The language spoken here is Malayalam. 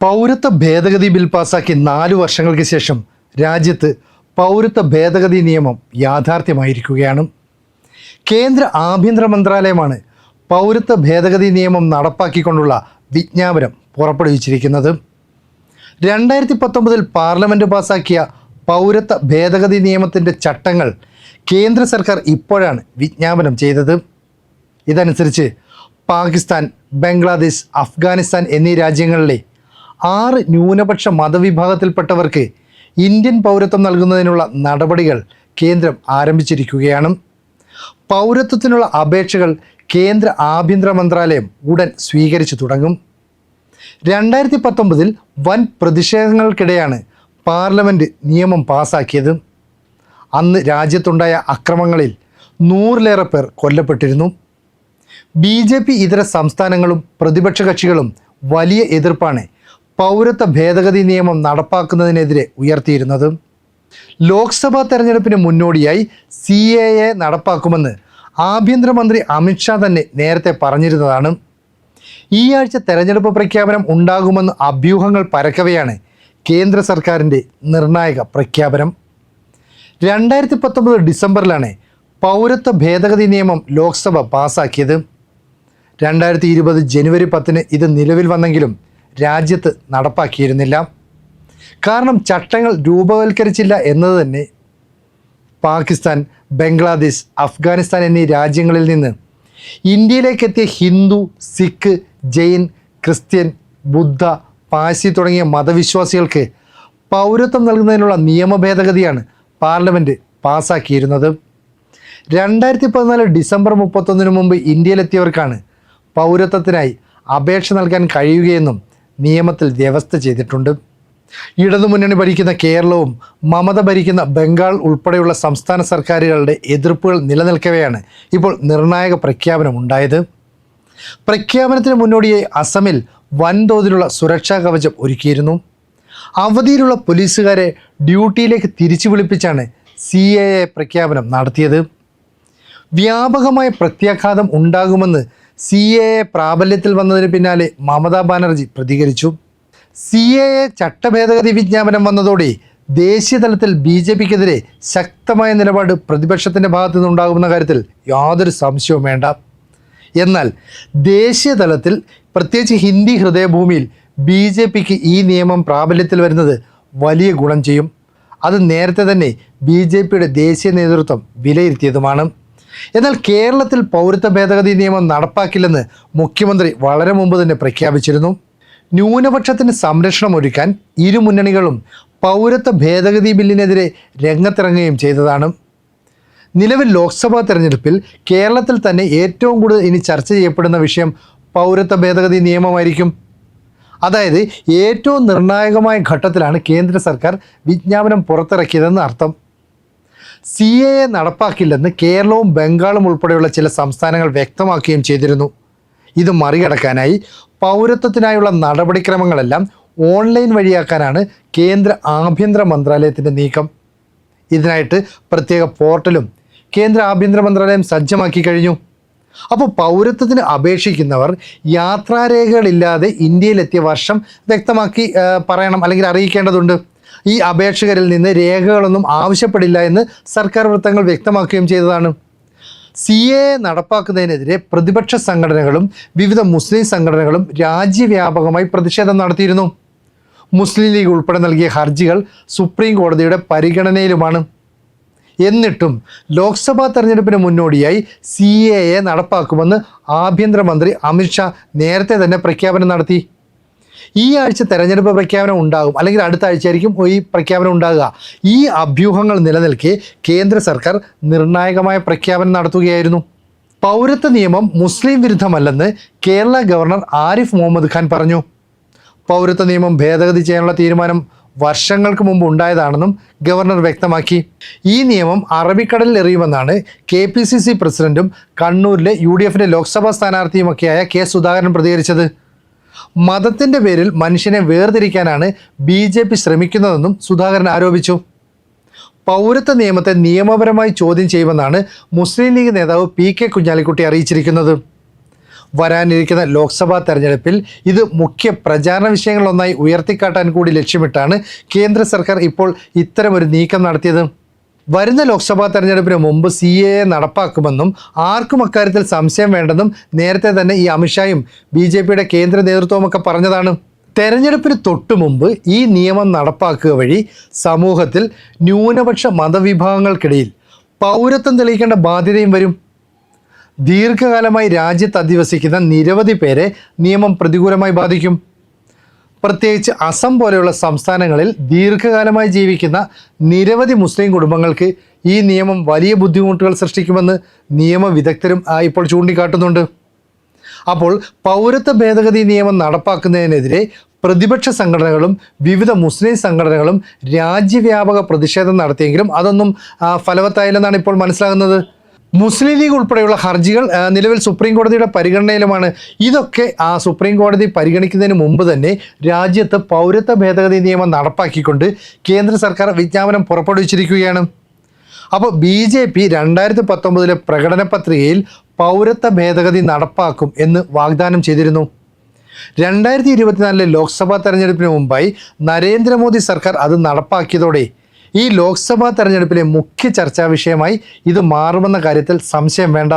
പൗരത്വ ഭേദഗതി ബിൽ പാസാക്കി നാലു വർഷങ്ങൾക്ക് ശേഷം രാജ്യത്ത് പൗരത്വ ഭേദഗതി നിയമം യാഥാർത്ഥ്യമായിരിക്കുകയാണ്. കേന്ദ്ര ആഭ്യന്തര മന്ത്രാലയമാണ് പൗരത്വ ഭേദഗതി നിയമം നടപ്പാക്കിക്കൊണ്ടുള്ള വിജ്ഞാപനം പുറപ്പെടുവിച്ചിരിക്കുന്നത്. രണ്ടായിരത്തി പത്തൊമ്പതിൽ പാർലമെന്റ് പാസാക്കിയ പൗരത്വ ഭേദഗതി നിയമത്തിന്റെ ചട്ടങ്ങൾ കേന്ദ്ര സർക്കാർ ഇപ്പോഴാണ് വിജ്ഞാപനം ചെയ്തത്. ഇതനുസരിച്ച് പാകിസ്ഥാൻ ബംഗ്ലാദേശ് അഫ്ഗാനിസ്ഥാൻ എന്നീ രാജ്യങ്ങളിലെ ആറ് ന്യൂനപക്ഷ മതവിഭാഗത്തിൽപ്പെട്ടവർക്ക് ഇന്ത്യൻ പൗരത്വം നൽകുന്നതിനുള്ള നടപടികൾ കേന്ദ്രം ആരംഭിച്ചിരിക്കുകയാണ്. പൗരത്വത്തിനുള്ള അപേക്ഷകൾ കേന്ദ്ര ആഭ്യന്തര മന്ത്രാലയം ഉടൻ സ്വീകരിച്ചു തുടങ്ങും. രണ്ടായിരത്തി പത്തൊമ്പതിൽ വൻ പ്രതിഷേധങ്ങൾക്കിടെയാണ് പാർലമെന്റ് നിയമം പാസാക്കിയത്. അന്ന് രാജ്യത്തുണ്ടായ അക്രമങ്ങളിൽ നൂറിലേറെ പേർ കൊല്ലപ്പെട്ടിരുന്നു. ബി ജെ പി ഇതര സംസ്ഥാനങ്ങളും പ്രതിപക്ഷ കക്ഷികളും വലിയ എതിർപ്പാണ് പൗരത്വ ഭേദഗതി നിയമം നടപ്പാക്കുന്നതിനെതിരെ ഉയർത്തിയിരുന്നത് ലോക്സഭാ തെരഞ്ഞെടുപ്പിന് മുന്നോടിയായി സി എ എ നടപ്പാക്കുമെന്ന് ആഭ്യന്തരമന്ത്രി അമിത്ഷാ തന്നെ നേരത്തെ പറഞ്ഞിരുന്നതാണ്. ഈ ആഴ്ച തെരഞ്ഞെടുപ്പ് പ്രഖ്യാപനം ഉണ്ടാകുമെന്ന് അഭ്യൂഹങ്ങൾ പരക്കവെയാണ് കേന്ദ്ര സർക്കാരിന്റെ നിർണായക പ്രഖ്യാപനം. രണ്ടായിരത്തി പത്തൊമ്പത് ഡിസംബറിലാണ് പൗരത്വ ഭേദഗതി നിയമം ലോക്സഭ പാസാക്കിയത്. രണ്ടായിരത്തി ഇരുപത് ജനുവരി പത്തിന് ഇത് നിലവിൽ വന്നെങ്കിലും രാജ്യത്ത് നടപ്പാക്കിയിരുന്നില്ല. കാരണം ചട്ടങ്ങൾ രൂപവൽക്കരിച്ചില്ല എന്നത് തന്നെ പാകിസ്ഥാൻ ബംഗ്ലാദേശ് അഫ്ഗാനിസ്ഥാൻ എന്നീ രാജ്യങ്ങളിൽ നിന്ന്. ഇന്ത്യയിലേക്കെത്തിയ ഹിന്ദു സിഖ് ജെയിൻ ക്രിസ്ത്യൻ ബുദ്ധ പാഴ്സി തുടങ്ങിയ മതവിശ്വാസികൾക്ക് പൗരത്വം നൽകുന്നതിനുള്ള നിയമ ഭേദഗതിയാണ് പാർലമെന്റ് പാസ്സാക്കിയിരുന്നത് രണ്ടായിരത്തി പതിനാല് ഡിസംബർ മുപ്പത്തൊന്നിന് മുമ്പ് ഇന്ത്യയിലെത്തിയവർക്കാണ് പൗരത്വത്തിനായി അപേക്ഷ നൽകാൻ കഴിയുകയെന്നും നിയമത്തിൽ വ്യവസ്ഥ ചെയ്തിട്ടുണ്ട്. ഇടതുമുന്നണി ഭരിക്കുന്ന കേരളവും മമത ഭരിക്കുന്ന ബംഗാൾ ഉൾപ്പെടെയുള്ള സംസ്ഥാന സർക്കാരുകളുടെ എതിർപ്പുകൾ നിലനിൽക്കവെയാണ് ഇപ്പോൾ നിർണായക പ്രഖ്യാപനം ഉണ്ടായത്. പ്രഖ്യാപനത്തിന് മുന്നോടിയായി അസമിൽ വൻതോതിലുള്ള സുരക്ഷാ കവചം ഒരുക്കിയിരുന്നു. അവധിയിലുള്ള പോലീസുകാരെ ഡ്യൂട്ടിയിലേക്ക് തിരിച്ചു വിളിപ്പിച്ചാണ് സി എ എ പ്രഖ്യാപനം നടത്തിയത്. വ്യാപകമായ പ്രത്യാഘാതം ഉണ്ടാകുമെന്ന് സി എ പ്രാബല്യത്തിൽ വന്നതിന് പിന്നാലെ മമതാ ബാനർജി പ്രതികരിച്ചു. സി എ ചട്ടഭേദഗതി വിജ്ഞാപനം വന്നതോടെ ദേശീയ തലത്തിൽ ബി ജെ പിക്കെതിരെ ശക്തമായ നിലപാട് പ്രതിപക്ഷത്തിന്റെ ഭാഗത്തു നിന്നുണ്ടാകുമെന്ന കാര്യത്തിൽ യാതൊരു സംശയവും വേണ്ട. എന്നാൽ ദേശീയ തലത്തിൽ പ്രത്യേകിച്ച് ഹിന്ദി ഹൃദയഭൂമിയിൽ ബി ജെ പിക്ക് ഈ നിയമം പ്രാബല്യത്തിൽ വരുന്നത് വലിയ ഗുണം ചെയ്യും. അത് നേരത്തെ തന്നെ ബി ജെ പിയുടെ ദേശീയ നേതൃത്വം വിലയിരുത്തിയതുമാണ്. എന്നാൽ കേരളത്തിൽ പൗരത്വ ഭേദഗതി നിയമം നടപ്പാക്കില്ലെന്ന് മുഖ്യമന്ത്രി വളരെ മുമ്പ് തന്നെ പ്രഖ്യാപിച്ചിരുന്നു. ന്യൂനപക്ഷത്തിന് സംരക്ഷണം ഒരുക്കാൻ ഇരു മുന്നണികളും പൗരത്വ ഭേദഗതി ബില്ലിനെതിരെ രംഗത്തിറങ്ങുകയും ചെയ്തതാണ്. നിലവിൽ ലോക്സഭാ തെരഞ്ഞെടുപ്പിൽ കേരളത്തിൽ തന്നെ ഏറ്റവും കൂടുതൽ ഇനി ചർച്ച ചെയ്യപ്പെടുന്ന വിഷയം പൗരത്വ ഭേദഗതി നിയമമായിരിക്കും. അതായത് ഏറ്റവും നിർണായകമായ ഘട്ടത്തിലാണ് കേന്ദ്ര സർക്കാർ വിജ്ഞാപനം പുറത്തിറക്കിയതെന്ന് അർത്ഥം. സി എ എ നടപ്പാക്കില്ലെന്ന് കേരളവും ബംഗാളും ഉൾപ്പെടെയുള്ള ചില സംസ്ഥാനങ്ങൾ വ്യക്തമാക്കുകയും ചെയ്തിരുന്നു. ഇത് മറികടക്കാനായി പൗരത്വത്തിനായുള്ള നടപടിക്രമങ്ങളെല്ലാം ഓൺലൈൻ വഴിയാക്കാനാണ് കേന്ദ്ര ആഭ്യന്തര മന്ത്രാലയത്തിന്റെ നീക്കം. ഇതിനായിട്ട് പ്രത്യേക പോർട്ടലും കേന്ദ്ര ആഭ്യന്തര മന്ത്രാലയം സജ്ജമാക്കി കഴിഞ്ഞു. അപ്പോൾ പൗരത്വത്തിന് അപേക്ഷിക്കുന്നവർ യാത്രാരേഖകളില്ലാതെ ഇന്ത്യയിലെത്തിയ വർഷം വ്യക്തമാക്കി പറയണം അല്ലെങ്കിൽ അറിയിക്കേണ്ടതുണ്ട്. ഈ അപേക്ഷകരിൽ നിന്ന് രേഖകളൊന്നും ആവശ്യപ്പെടില്ല എന്ന് സർക്കാർ വൃത്തങ്ങൾ വ്യക്തമാക്കുകയും ചെയ്തതാണ്. സി എ നടപ്പാക്കുന്നതിനെതിരെ പ്രതിപക്ഷ സംഘടനകളും വിവിധ മുസ്ലിം സംഘടനകളും രാജ്യവ്യാപകമായി പ്രതിഷേധം നടത്തിയിരുന്നു. മുസ്ലിം ലീഗ് ഉൾപ്പെടെ നൽകിയ ഹർജികൾ സുപ്രീം കോടതിയുടെ പരിഗണനയിലുമാണ്. എന്നിട്ടും ലോക്സഭാ തെരഞ്ഞെടുപ്പിന് മുന്നോടിയായി സി എ നടപ്പാക്കുമെന്ന് ആഭ്യന്തരമന്ത്രി അമിത്ഷാ നേരത്തെ തന്നെ പ്രഖ്യാപനം നടത്തി. ഈ ആഴ്ച തെരഞ്ഞെടുപ്പ് പ്രഖ്യാപനം ഉണ്ടാകും അല്ലെങ്കിൽ അടുത്ത ആഴ്ചയായിരിക്കും ഈ പ്രഖ്യാപനം ഉണ്ടാകുക. ഈ അഭ്യൂഹങ്ങൾ നിലനിൽക്കെ കേന്ദ്ര സർക്കാർ നിർണായകമായ പ്രഖ്യാപനം നടത്തുകയായിരുന്നു. പൗരത്വ നിയമം മുസ്ലിം വിരുദ്ധമല്ലെന്ന് കേരള ഗവർണർ ആരിഫ് മുഹമ്മദ് ഖാൻ പറഞ്ഞു. പൗരത്വ നിയമം ഭേദഗതി ചെയ്യാനുള്ള തീരുമാനം വർഷങ്ങൾക്ക് മുമ്പ് ഉണ്ടായതാണെന്നും ഗവർണർ വ്യക്തമാക്കി. ഈ നിയമം അറബിക്കടലിൽ എറിയുമെന്നാണ് കെ പി സി സി പ്രസിഡന്റും കണ്ണൂരിലെ യു ഡി എഫിന്റെ ലോക്സഭാ സ്ഥാനാർത്ഥിയുമൊക്കെയായ കെ സുധാകരൻ പ്രതികരിച്ചത്. മതത്തിന്റെ പേരിൽ മനുഷ്യനെ വേർതിരിക്കാനാണ് ബി ജെ പി ശ്രമിക്കുന്നതെന്നും സുധാകരൻ ആരോപിച്ചു. പൗരത്വ നിയമത്തെ നിയമപരമായി ചോദ്യം ചെയ്യുമെന്നാണ് മുസ്ലിം ലീഗ് നേതാവ് പി കെ കുഞ്ഞാലിക്കുട്ടി അറിയിച്ചിരിക്കുന്നത്. വരാനിരിക്കുന്ന ലോക്സഭാ തെരഞ്ഞെടുപ്പിൽ ഇത് മുഖ്യ പ്രചാരണ വിഷയങ്ങളൊന്നായി ഉയർത്തിക്കാട്ടാൻ കൂടി ലക്ഷ്യമിട്ടാണ് കേന്ദ്ര സർക്കാർ ഇപ്പോൾ ഇത്തരമൊരു നീക്കം നടത്തിയത്. വരുന്ന ലോക്സഭാ തെരഞ്ഞെടുപ്പിന് മുമ്പ് സി എ നടപ്പാക്കുമെന്നും ആർക്കും അക്കാര്യത്തിൽ സംശയം വേണ്ടെന്നും നേരത്തെ തന്നെ ഈ അമിത്ഷായും ബി ജെ പിയുടെ കേന്ദ്ര നേതൃത്വമൊക്കെ പറഞ്ഞതാണ്. തെരഞ്ഞെടുപ്പിന് തൊട്ടു മുമ്പ് ഈ നിയമം നടപ്പാക്കുക വഴി സമൂഹത്തിൽ ന്യൂനപക്ഷ മതവിഭാഗങ്ങൾക്കിടയിൽ പൗരത്വം തെളിയിക്കേണ്ട ബാധ്യതയും വരും. ദീർഘകാലമായി രാജ്യത്ത് അധിവസിക്കുന്ന നിരവധി പേരെ നിയമം പ്രതികൂലമായി ബാധിക്കും. പ്രത്യേകിച്ച് അസം പോലെയുള്ള സംസ്ഥാനങ്ങളിൽ ദീർഘകാലമായി ജീവിക്കുന്ന നിരവധി മുസ്ലിം കുടുംബങ്ങൾക്ക് ഈ നിയമം വലിയ ബുദ്ധിമുട്ടുകൾ സൃഷ്ടിക്കുമെന്ന് നിയമ വിദഗ്ധരും ഇപ്പോൾ ചൂണ്ടിക്കാട്ടുന്നുണ്ട്. അപ്പോൾ പൗരത്വ ഭേദഗതി നിയമം നടപ്പാക്കുന്നതിനെതിരെ പ്രതിപക്ഷ സംഘടനകളും വിവിധ മുസ്ലിം സംഘടനകളും രാജ്യവ്യാപക പ്രതിഷേധം നടത്തിയെങ്കിലും അതൊന്നും ഫലവത്തായില്ലെന്നാണ് ഇപ്പോൾ മനസ്സിലാകുന്നത്. മുസ്ലിം ലീഗ് ഉൾപ്പെടെയുള്ള ഹർജികൾ നിലവിൽ സുപ്രീം കോടതിയുടെ പരിഗണനയിലുമാണ്. ഇതൊക്കെ ആ സുപ്രീം കോടതി പരിഗണിക്കുന്നതിന് മുമ്പ് തന്നെ രാജ്യത്ത് പൗരത്വ ഭേദഗതി നിയമം നടപ്പാക്കിക്കൊണ്ട് കേന്ദ്ര സർക്കാർ വിജ്ഞാപനം പുറപ്പെടുവിച്ചിരിക്കുകയാണ്. അപ്പോൾ ബി ജെ പി രണ്ടായിരത്തി പത്തൊമ്പതിലെ പ്രകടന പത്രികയിൽ പൗരത്വ ഭേദഗതി നടപ്പാക്കും എന്ന് വാഗ്ദാനം ചെയ്തിരുന്നു. രണ്ടായിരത്തി ഇരുപത്തിനാലിലെ ലോക്സഭാ തെരഞ്ഞെടുപ്പിന് മുമ്പായി നരേന്ദ്രമോദി സർക്കാർ അത് നടപ്പാക്കിയതോടെ ഈ ലോക്സഭാ തെരഞ്ഞെടുപ്പിലെ മുഖ്യ ചർച്ചാ വിഷയമായി ഇത് മാറുമെന്ന കാര്യത്തിൽ സംശയം വേണ്ട.